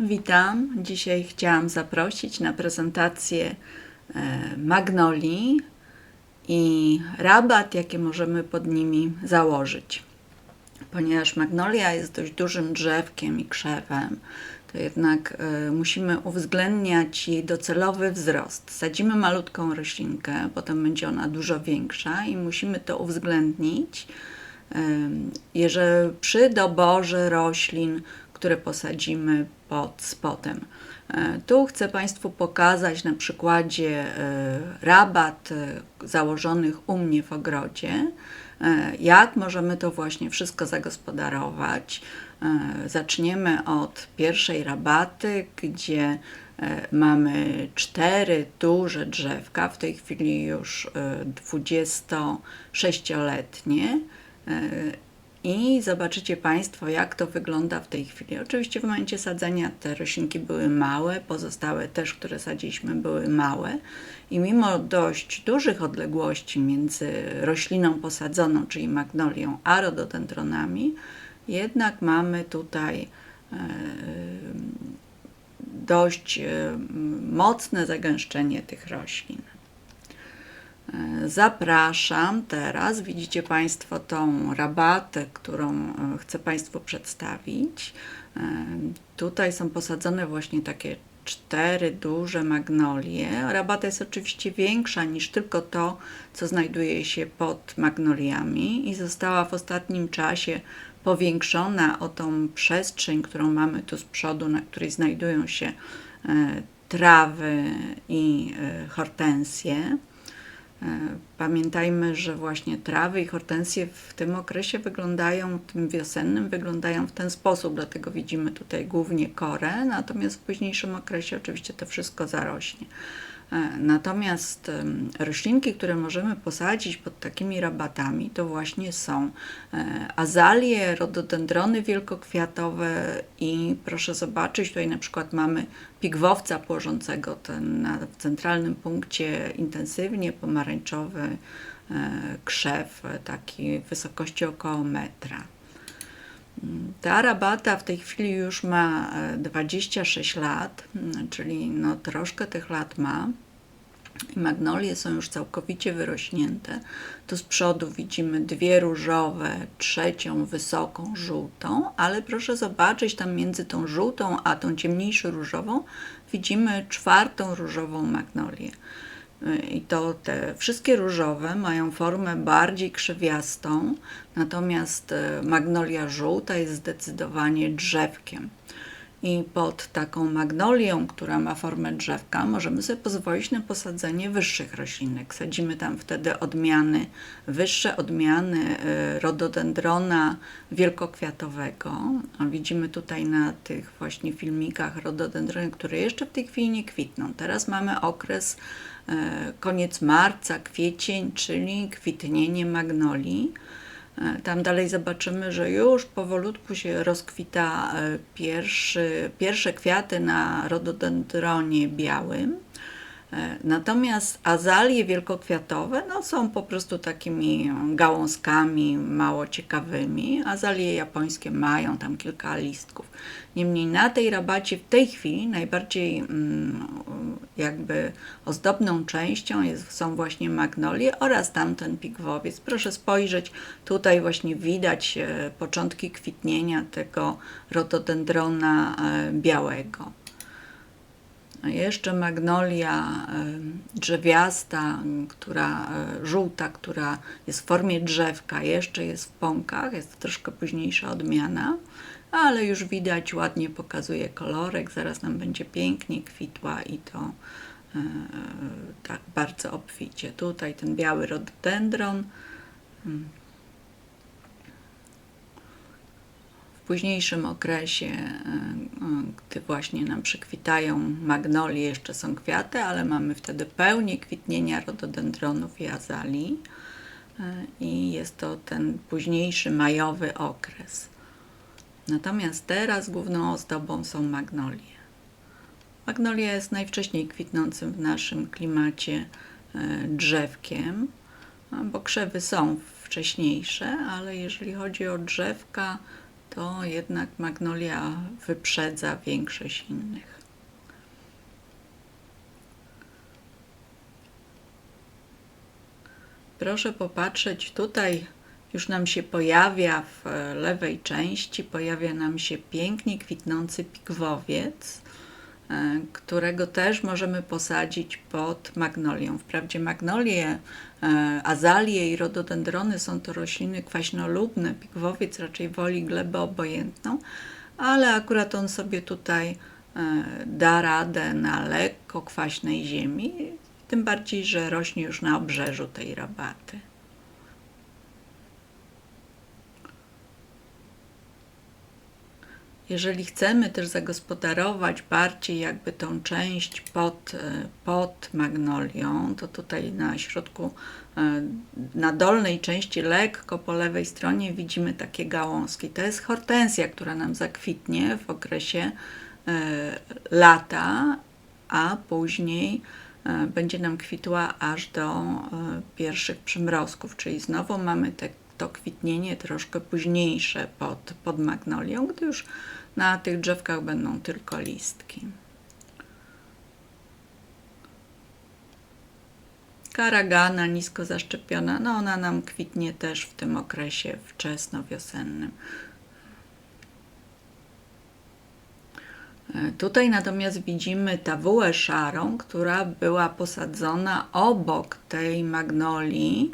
Witam. Dzisiaj chciałam zaprosić na prezentację e, magnolii i rabat, jakie możemy pod nimi założyć. Ponieważ magnolia jest dość dużym drzewkiem i krzewem, to jednak e, musimy uwzględniać jej docelowy wzrost. Sadzimy malutką roślinkę, potem będzie ona dużo większa i musimy to uwzględnić, e, jeżeli przy doborze roślin, które posadzimy pod spodem. E, tu chcę Państwu pokazać na przykładzie e, rabat e, założonych u mnie w ogrodzie, jak możemy to właśnie wszystko zagospodarować. Zaczniemy od pierwszej rabaty, gdzie mamy cztery duże drzewka, w tej chwili już 26-letnie i zobaczycie Państwo, jak to wygląda w tej chwili. Oczywiście w momencie sadzenia te roślinki były małe, pozostałe też, które sadziliśmy, były małe. I mimo dość dużych odległości między rośliną posadzoną, czyli magnolią, a rododendronami, jednak mamy tutaj e, dość e, mocne zagęszczenie tych roślin. Zapraszam teraz. Widzicie Państwo tą rabatę, którą e, chcę Państwu przedstawić. E, tutaj są posadzone właśnie takie cztery duże magnolie. Rabata jest oczywiście większa niż tylko to, co znajduje się pod magnoliami i została w ostatnim czasie powiększona o tą przestrzeń, którą mamy tu z przodu, na której znajdują się e, trawy i hortensje. E, pamiętajmy, że właśnie trawy i hortensje w tym okresie wyglądają, tym wiosennym, wyglądają w ten sposób, dlatego widzimy tutaj głównie korę, natomiast w późniejszym okresie oczywiście to wszystko zarośnie. E, natomiast roślinki, które możemy posadzić pod takimi rabatami, to właśnie są e, azalie, rododendrony wielkokwiatowe i proszę zobaczyć, tutaj na przykład mamy pigwowca płożącego ten na, w centralnym punkcie intensywnie pomarańczowy e, krzew, taki wysokości około metra. Ta rabata w tej chwili już ma 26 lat, czyli no troszkę tych lat ma. Magnolie są już całkowicie wyrośnięte. Tu z przodu widzimy dwie różowe, trzecią wysoką żółtą, ale proszę zobaczyć tam między tą żółtą a tą ciemniejszą różową widzimy czwartą różową magnolię. I to te wszystkie różowe mają formę bardziej krzywiastą, natomiast e, magnolia żółta jest zdecydowanie drzewkiem i pod taką magnolią, która ma formę drzewka, możemy sobie pozwolić na posadzenie wyższych roślinek. Sadzimy tam wtedy odmiany, wyższe odmiany y, rododendrona wielkokwiatowego. Widzimy tutaj na tych właśnie filmikach rododendrony, które jeszcze w tej chwili nie kwitną. Teraz mamy okres y, koniec marca, kwiecień, czyli kwitnienie magnolii. E, tam dalej zobaczymy, że już powolutku się rozkwita e, pierwszy, pierwsze kwiaty na rododendronie białym. E, natomiast azalie wielkokwiatowe no, są po prostu takimi gałązkami mało ciekawymi. Azalie japońskie mają tam kilka listków. Niemniej na tej rabacie w tej chwili najbardziej mm, jakby ozdobną częścią jest, są właśnie magnolie oraz tamten pigwowiec. Proszę spojrzeć, tutaj właśnie widać e, początki kwitnienia tego rotodendrona e, białego. Jeszcze magnolia drzewiasta, która e, żółta, która jest w formie drzewka, jeszcze jest w pąkach, jest to troszkę późniejsza odmiana, ale już widać, ładnie pokazuje kolorek, zaraz nam będzie pięknie kwitła i to e, tak bardzo obficie. Tutaj ten biały rododendron. Późniejszym okresie, e, e, gdy właśnie nam przykwitają magnolie, jeszcze są kwiaty, ale mamy wtedy pełnię kwitnienia rododendronów i azalii e, i jest to ten późniejszy majowy okres. Natomiast teraz główną ozdobą są magnolie. Magnolia jest najwcześniej kwitnącym w naszym klimacie drzewkiem, bo krzewy są wcześniejsze, ale jeżeli chodzi o drzewka, to jednak magnolia wyprzedza większość innych. Proszę popatrzeć, tutaj już nam się pojawia w lewej części, pojawia nam się pięknie kwitnący pigwowiec, e, którego też możemy posadzić pod magnolią. Wprawdzie magnolie, e, azalie i rododendrony są to rośliny kwaśnolubne, pigwowiec raczej woli glebę obojętną, ale akurat on sobie tutaj da radę na lekko kwaśnej ziemi, tym bardziej, że rośnie już na obrzeżu tej rabaty. Jeżeli chcemy też zagospodarować bardziej jakby tą część pod, e, pod magnolią, to tutaj na środku, e, na dolnej części, lekko po lewej stronie widzimy takie gałązki. To jest hortensja, która nam zakwitnie w okresie e, lata, a później będzie nam kwitła aż do pierwszych przymrozków, czyli znowu mamy te, to kwitnienie troszkę późniejsze pod, pod magnolią, gdy już na tych drzewkach będą tylko listki. Karagana nisko zaszczepiona, no ona nam kwitnie też w tym okresie wczesnowiosennym. E, Tutaj natomiast widzimy tawułę szarą, która była posadzona obok tej magnolii.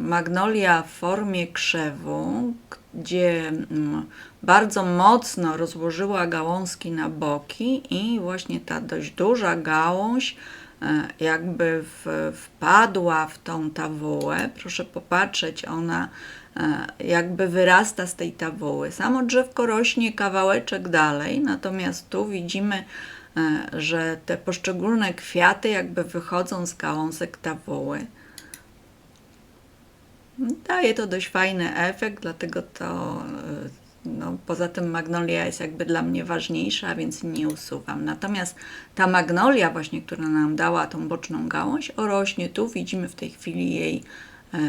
Magnolia w formie krzewu, gdzie mm, bardzo mocno rozłożyła gałązki na boki i właśnie ta dość duża gałąź e, jakby w, wpadła w tą tawułę. Proszę popatrzeć, ona e, jakby wyrasta z tej tawuły. Samo drzewko rośnie kawałeczek dalej, natomiast tu widzimy, e, że te poszczególne kwiaty jakby wychodzą z gałązek tawuły. Daje to dość fajny efekt, dlatego to y, no, poza tym magnolia jest jakby dla mnie ważniejsza, więc nie usuwam. Natomiast ta magnolia właśnie, która nam dała tą boczną gałąź, orośnie tu, widzimy w tej chwili jej e, e,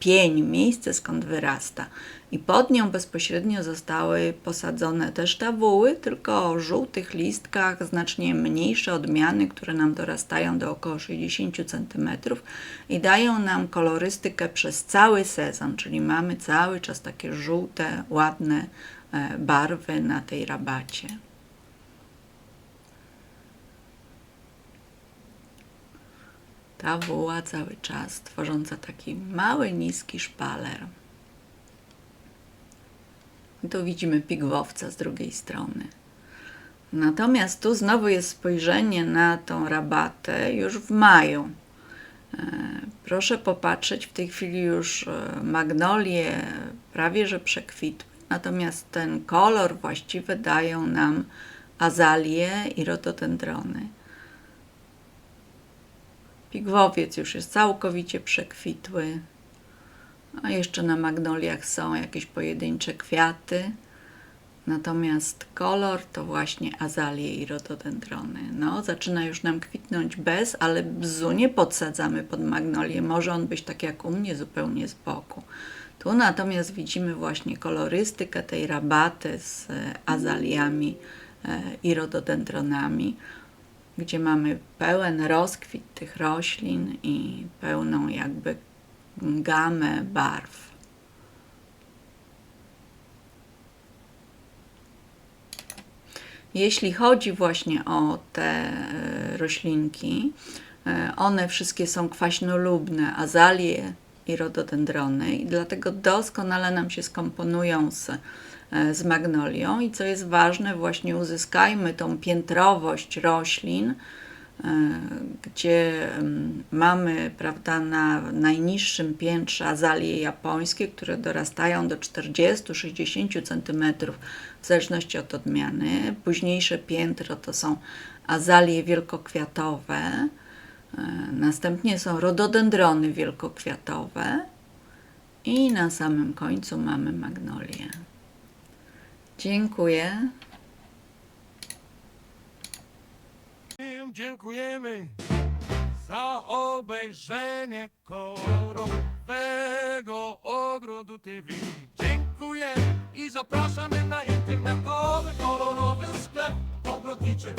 pień, miejsce skąd wyrasta. I pod nią bezpośrednio zostały posadzone też tawuły, tylko o żółtych listkach, znacznie mniejsze odmiany, które nam dorastają do około 60 cm i dają nam kolorystykę przez cały sezon, czyli mamy cały czas takie żółte, ładne e, barwy na tej rabacie. Ta woła cały czas, tworząca taki mały, niski szpaler. I tu widzimy pigwowca z drugiej strony. Natomiast tu znowu jest spojrzenie na tą rabatę już w maju. E, proszę popatrzeć, w tej chwili już e, magnolie prawie że przekwitły, natomiast ten kolor właściwy dają nam azalie i rododendrony. Pigwowiec już jest całkowicie przekwitły. A jeszcze na magnoliach są jakieś pojedyncze kwiaty. Natomiast kolor to właśnie azalie i rododendrony. No, zaczyna już nam kwitnąć bez, ale bzu nie podsadzamy pod magnolię. Może on być tak jak u mnie, zupełnie z boku. Tu natomiast widzimy właśnie kolorystykę tej rabaty z azaliami e, i rododendronami gdzie mamy pełen rozkwit tych roślin i pełną jakby gamę barw. Jeśli chodzi właśnie o te e, roślinki, e, one wszystkie są kwaśnolubne, azalie i rododendrony i dlatego doskonale nam się skomponują z z magnolią i co jest ważne, właśnie uzyskajmy tą piętrowość roślin, e, gdzie mamy prawda, na najniższym piętrze azalie japońskie, które dorastają do 40-60 cm w zależności od odmiany. Późniejsze piętro to są azalie wielkokwiatowe, e, następnie są rododendrony wielkokwiatowe i na samym końcu mamy magnolię. Dziękuję. Dziękujemy za obejrzenie koloru Nowego Ogrodu TV. Dziękuję i zapraszamy na internetowy kolorowy sklep ogrodniczy